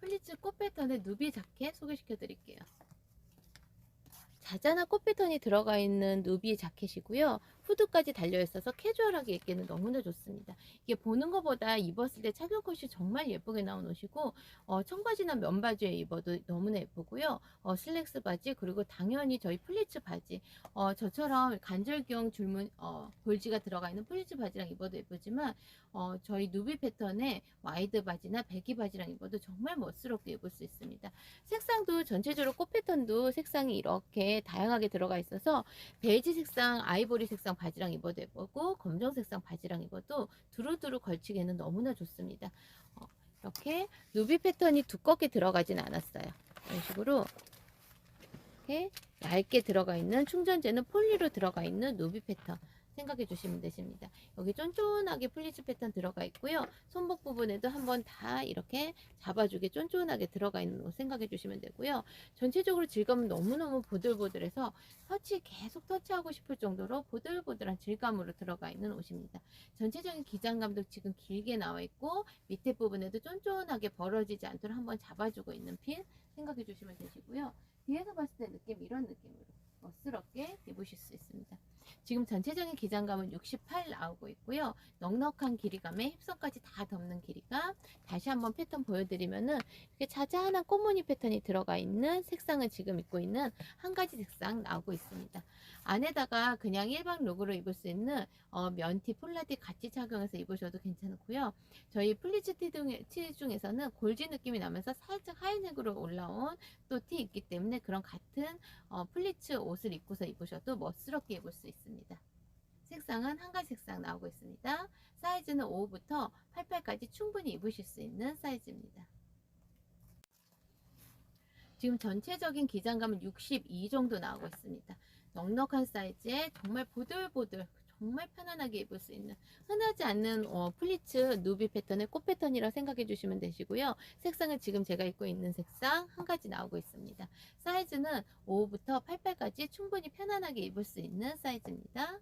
플리츠 꽃 패턴의 누비 자켓 소개시켜 드릴게요. 자잘한 꽃 패턴이 들어가 있는 누비 자켓이고요. 후드까지 달려 있어서 캐주얼하게 입기는 너무나 좋습니다. 이게 보는 것보다 입었을 때 착용 컷이 정말 예쁘게 나온 옷이고 어, 청바지나 면바지에 입어도 너무나 예쁘고요. 어, 슬랙스 바지 그리고 당연히 저희 플리츠 바지 어, 저처럼 간절경 줄무 어, 볼지가 들어가 있는 플리츠 바지랑 입어도 예쁘지만 어, 저희 누비 패턴의 와이드 바지나 배기 바지랑 입어도 정말 멋스럽게 입을 수 있습니다. 색상도 전체적으로 꽃 패턴도 색상이 이렇게 다양하게 들어가 있어서 베이지 색상, 아이보리 색상 바지랑 입어도 예쁘고 검정 색상 바지랑 입어도 두루두루 걸치기에는 너무나 좋습니다. 어, 이렇게 누비 패턴이 두껍게 들어가진 않았어요. 이런 식으로 이렇게 얇게 들어가 있는 충전재는 폴리로 들어가 있는 누비 패턴 생각해 주시면 되십니다. 여기 쫀쫀하게 플리츠 패턴 들어가 있고요. 손목 부분에도 한번 다 이렇게 잡아주게 쫀쫀하게 들어가 있는 거 생각해 주시면 되고요. 전체적으로 질감은 너무너무 보들보들해서 터치 계속 터치하고 싶을 정도로 보들보들한 질감으로 들어가 있는 옷입니다. 전체적인 기장감도 지금 길게 나와 있고 밑에 부분에도 쫀쫀하게 벌어지지 않도록 한번 잡아주고 있는 핀 생각해 주시면 되시고요. 뒤에서 봤을 때 느낌 이런 느낌으로 멋스럽게 입으실 수 있습니다. 지금 전체적인 기장감은 68 나오고 있고요. 넉넉한 길이감에 힙선까지 다 덮는 길이감. 다시 한번 패턴 보여드리면은 이렇게 자잘한 꽃무늬 패턴이 들어가 있는 색상을 지금 입고 있는 한 가지 색상 나오고 있습니다. 안에다가 그냥 일반 룩으로 입을 수 있는 어, 면티, 폴라티 같이 착용해서 입으셔도 괜찮고요. 저희 플리츠 티, 중, 티 중에서는 골지 느낌이 나면서 살짝 하이넥으로 올라온 또 티 있기 때문에 그런 같은 어, 플리츠 옷을 입고서 입으셔도 멋스럽게 입을 수 있습니다. 색상은 한 가지 색상 나오고 있습니다. 사이즈는 5부터 88까지 충분히 입으실 수 있는 사이즈입니다. 지금 전체적인 기장감은 62 정도 나오고 있습니다. 넉넉한 사이즈에 정말 보들보들 정말 편안하게 입을 수 있는 흔하지 않는 어, 플리츠 누비 패턴의 꽃 패턴이라 생각해 주시면 되시고요. 색상은 지금 제가 입고 있는 색상 한 가지 나오고 있습니다. 사이즈는 5부터 88까지 충분히 편안하게 입을 수 있는 사이즈입니다.